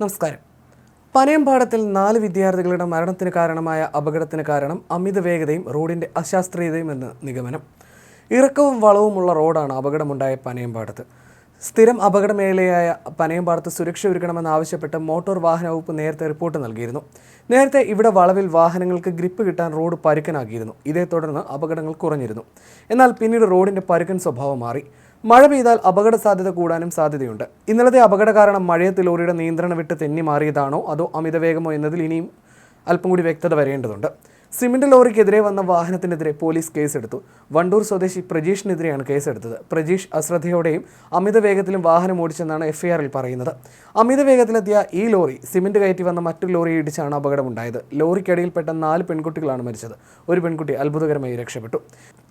നമസ്കാരം. പനയമ്പാടത്തിൽ നാല് വിദ്യാർത്ഥികളുടെ മരണത്തിന് കാരണമായ അപകടത്തിന് കാരണം അമിത വേഗതയും റോഡിന്റെ അശാസ്ത്രീയതയും എന്ന് നിഗമനം. ഇറക്കവും വളവുമുള്ള റോഡാണ് അപകടമുണ്ടായ പനയമ്പാടത്ത്. സ്ഥിരം അപകട മേഖലയായ പനയമ്പാടത്ത് സുരക്ഷ ഒരുക്കണമെന്നാവശ്യപ്പെട്ട് മോട്ടോർ വാഹന വകുപ്പ് നേരത്തെ റിപ്പോർട്ട് നൽകിയിരുന്നു. നേരത്തെ ഇവിടെ വളവിൽ വാഹനങ്ങൾക്ക് ഗ്രിപ്പ് കിട്ടാൻ റോഡ് പരുക്കനാക്കിയിരുന്നു. ഇതേ തുടർന്ന് അപകടങ്ങൾ കുറഞ്ഞിരുന്നു. എന്നാൽ പിന്നീട് റോഡിന്റെ പരുക്കൻ സ്വഭാവം മാറി. മഴ പെയ്താൽ അപകട സാധ്യത കൂടാനും സാധ്യതയുണ്ട്. ഇന്നലത്തെ അപകട കാരണം മഴയത്ത് ലോറിയുടെ നിയന്ത്രണം വിട്ട് തെന്നി മാറിയതാണോ? അതോ അമിതവേഗമോ എന്നതിൽ ഇനിയും അല്പം കൂടി വ്യക്തത വരേണ്ടതുണ്ട്. സിമന്റ് ലോറിക്കെതിരെ വന്ന വാഹനത്തിനെതിരെ പോലീസ് കേസെടുത്തു. വണ്ടൂർ സ്വദേശി പ്രജീഷിനെതിരെയാണ് കേസെടുത്തത്. പ്രജീഷ് അശ്രദ്ധയോടെയും അമിത വേഗത്തിലും വാഹനം ഓടിച്ചെന്നാണ് എഫ്ഐആറിൽ പറയുന്നത്. അമിത വേഗത്തിലെത്തിയ ഈ ലോറി സിമന്റ് കയറ്റി വന്ന മറ്റൊരു ലോറിയെ ഇടിച്ചാണ് അപകടമുണ്ടായത്. ലോറിക്കടിയിൽപ്പെട്ട നാല് പെൺകുട്ടികളാണ് മരിച്ചത്. ഒരു പെൺകുട്ടി അത്ഭുതകരമായി രക്ഷപ്പെട്ടു.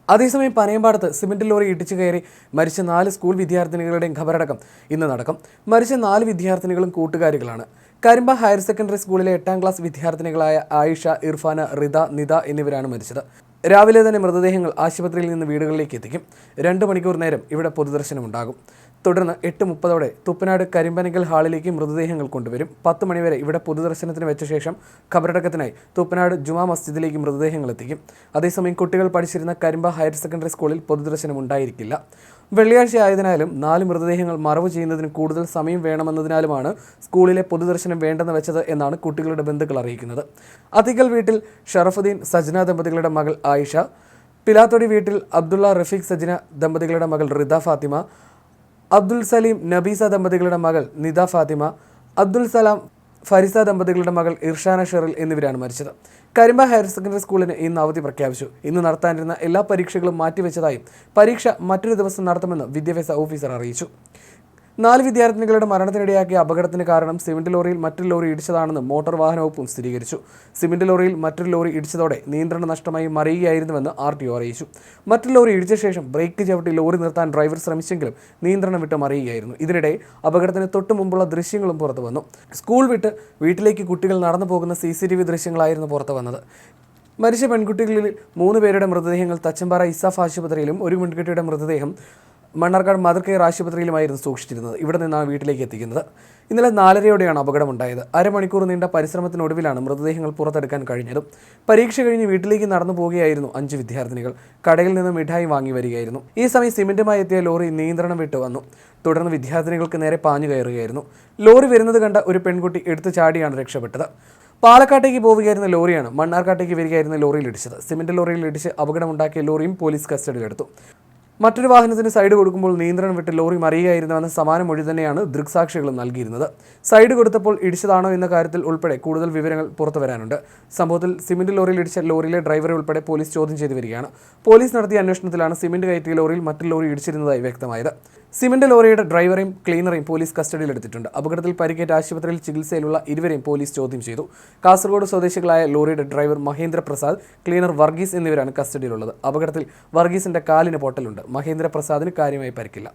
അതേസമയം പനയമ്പാടത്ത് സിമന്റ് ലോറി ഇടിച്ചു കയറി മരിച്ച നാല് സ്കൂൾ വിദ്യാർത്ഥിനികളുടെയും ഖബറടക്കം ഇന്ന് നടക്കും. മരിച്ച നാല് വിദ്യാർത്ഥിനികളും കൂട്ടുകാരികളാണ്. കരിമ്പ ഹയർ സെക്കൻഡറി സ്കൂളിലെ എട്ടാം ക്ലാസ് വിദ്യാർത്ഥിനികളായ ആയിഷ ഇർഫാന റിത നിത എന്നിവരാണ് മരിച്ചത്. രാവിലെ തന്നെ മൃതദേഹങ്ങൾ ആശുപത്രിയിൽ നിന്ന് വീടുകളിലേക്ക് എത്തിക്കും. രണ്ട് മണിക്കൂർ നേരം ഇവിടെ പൊതുദർശനമുണ്ടാകും. തുടർന്ന് എട്ട് മുപ്പതോടെ തുപ്പനാട് കരിമ്പനക്കൽ ഹാളിലേക്ക് മൃതദേഹങ്ങൾ കൊണ്ടുവരും. പത്ത് മണിവരെ ഇവിടെ പൊതുദർശനത്തിന് വെച്ച ശേഷം ഖബറടക്കത്തിനായി തുപ്പനാട് ജുമാ മസ്ജിദിലേക്ക് മൃതദേഹങ്ങൾ എത്തിക്കും. അതേസമയം കുട്ടികൾ പഠിച്ചിരുന്ന കരിമ്പ ഹയർ സെക്കൻഡറി സ്കൂളിൽ പൊതുദർശനം ഉണ്ടായിരിക്കില്ല. വെള്ളിയാഴ്ച ആയതിനാലും നാല് മൃതദേഹങ്ങൾ മറവ് ചെയ്യുന്നതിന് കൂടുതൽ സമയം വേണമെന്നതിനാലുമാണ് സ്കൂളിലെ പൊതുദർശനം വേണ്ടെന്ന് വെച്ചത് എന്നാണ് കുട്ടികളുടെ ബന്ധുക്കൾ അറിയിക്കുന്നത്. അതികൽ വീട്ടിൽ ഷറഫുദ്ദീൻ സജ്ന ദമ്പതികളുടെ മകൾ ആയിഷ പിലാത്തൊടി വീട്ടിൽ അബ്ദുള്ള റഫീഖ് സജ്ന ദമ്പതികളുടെ മകൾ റിദ ഫാത്തിമ അബ്ദുൽ സലീം നബീസ ദമ്പതികളുടെ മകൾ നിദ ഫാത്തിമ അബ്ദുൽ സലാം ഫരിസ ദമ്പതികളുടെ മകൾ ഇർഷാന ഷെറിൽ എന്നിവരാണ് മരിച്ചത്. കരിമ്പ ഹയർ സെക്കൻഡറി സ്കൂളിന് ഇന്ന് അവധി പ്രഖ്യാപിച്ചു. ഇന്ന് നടത്താനിരുന്ന എല്ലാ പരീക്ഷകളും മാറ്റിവെച്ചതായും പരീക്ഷ മറ്റൊരു ദിവസം നടത്തുമെന്ന് വിദ്യാഭ്യാസ ഓഫീസർ അറിയിച്ചു. നാല് വിദ്യാർത്ഥിനികളുടെ മരണത്തിനിടയാക്കിയ അപകടത്തിന് കാരണം സിമന്റ് ലോറിയിൽ മറ്റൊരു ലോറി ഇടിച്ചതാണെന്ന് മോട്ടോർ വാഹന വകുപ്പും സ്ഥിരീകരിച്ചു. സിമന്റ് ലോറിയിൽ മറ്റൊരു ലോറി ഇടിച്ചതോടെ നിയന്ത്രണ നഷ്ടമായി മറിയുകയായിരുന്നുവെന്ന് ആർ ടി ഒ അറിയിച്ചു. മറ്റൊരു ലോറി ഇടിച്ച ശേഷം ബ്രേക്ക് ചവിട്ടി ലോറി നിർത്താൻ ഡ്രൈവർ ശ്രമിച്ചെങ്കിലും നിയന്ത്രണം വിട്ട് മറിയുകയായിരുന്നു. ഇതിനിടെ അപകടത്തിന് തൊട്ടു മുമ്പുള്ള ദൃശ്യങ്ങളും പുറത്തു വന്നു. സ്കൂൾ വിട്ട് വീട്ടിലേക്ക് കുട്ടികൾ നടന്നു പോകുന്ന സി സി ടി വി ദൃശ്യങ്ങളായിരുന്നു പുറത്തു വന്നത്. മരിച്ച പെൺകുട്ടികളിൽ മൂന്ന് പേരുടെ മൃതദേഹങ്ങൾ തച്ചമ്പാറ ഇസാഫ് ആശുപത്രിയിലും ഒരു പെൺകുട്ടിയുടെ മൃതദേഹം മണ്ണാർക്കാട് മദർ കെയർ ആശുപത്രിയിലുമായിരുന്നു സൂക്ഷിച്ചിരുന്നത്. ഇവിടെ നിന്നാണ് വീട്ടിലേക്ക് എത്തിക്കുന്നത്. ഇന്നലെ നാലരയോടെയാണ് അപകടമുണ്ടായത്. അരമണിക്കൂർ നീണ്ട പരിശ്രമത്തിനൊടുവിലാണ് മൃതദേഹങ്ങൾ പുറത്തെടുക്കാൻ കഴിഞ്ഞതും പരീക്ഷ കഴിഞ്ഞ് വീട്ടിലേക്ക് നടന്നു പോവുകയായിരുന്നു അഞ്ച് വിദ്യാർത്ഥിനികൾ. കടയിൽ നിന്ന് മിഠായി വാങ്ങി വരികയായിരുന്നു. ഈ സമയം സിമെന്റുമായി എത്തിയ ലോറി നിയന്ത്രണം വിട്ടു വന്നു. തുടർന്ന് വിദ്യാർത്ഥിനികൾക്ക് നേരെ പാഞ്ഞു കയറുകയായിരുന്നു. ലോറി വരുന്നത് കണ്ട ഒരു പെൺകുട്ടി എടുത്തു ചാടിയാണ് രക്ഷപ്പെട്ടത്. പാലക്കാട്ടേക്ക് പോവുകയായിരുന്ന ലോറിയാണ് മണ്ണാർക്കാട്ടേക്ക് വരികയായിരുന്ന ലോറിയിൽ ഇടിച്ചത്. സിമന്റ് ലോറിയിൽ ഇടിച്ച് അപകടമുണ്ടാക്കിയ ലോറിയും പോലീസ് കസ്റ്റഡിയിലെടുത്തു. മറ്റൊരു വാഹനത്തിന് സൈഡ് കൊടുക്കുമ്പോൾ നിയന്ത്രണം വിട്ട് ലോറി മറിയുകയായിരുന്നുവെന്ന സമാന മൊഴി തന്നെയാണ് ദൃക്സാക്ഷികളും നൽകിയിരുന്നത്. സൈഡ് കൊടുത്തപ്പോൾ ഇടിച്ചതാണോ എന്ന കാര്യത്തിൽ ഉൾപ്പെടെ കൂടുതൽ വിവരങ്ങൾ പുറത്തുവരാനുണ്ട് സംഭവത്തിൽ സിമന്റ് ലോറിയിൽ ഇടിച്ച ലോറിയിലെ ഡ്രൈവറെ ഉൾപ്പെടെ പോലീസ് ചോദ്യം ചെയ്തു വരികയാണ്. പോലീസ് നടത്തിയ അന്വേഷണത്തിലാണ് സിമന്റ് കയറ്റിയ ലോറിയിൽ മറ്റു ലോറി ഇടിച്ചിരുന്നതായി വ്യക്തമായത്. സിമന്റ് ലോറിയുടെ ഡ്രൈവറെയും ക്ലീനറെയും പോലീസ് കസ്റ്റഡിയിലെടുത്തിട്ടുണ്ട്. അപകടത്തിൽ പരിക്കേറ്റ ആശുപത്രിയിൽ ചികിത്സയിലുള്ള ഇരുവരെയും പോലീസ് ചോദ്യം ചെയ്തു. കാസർഗോഡ് സ്വദേശികളായ ലോറിയുടെ ഡ്രൈവർ മഹേന്ദ്ര പ്രസാദ് ക്ലീനർ വർഗീസ് എന്നിവരാണ് കസ്റ്റഡിയിലുള്ളത്. അപകടത്തിൽ വർഗീസിന്റെ കാലിന് പൊട്ടലുണ്ട്. മഹേന്ദ്ര പ്രസാദിന് കാര്യമായി പരിക്കില്ല.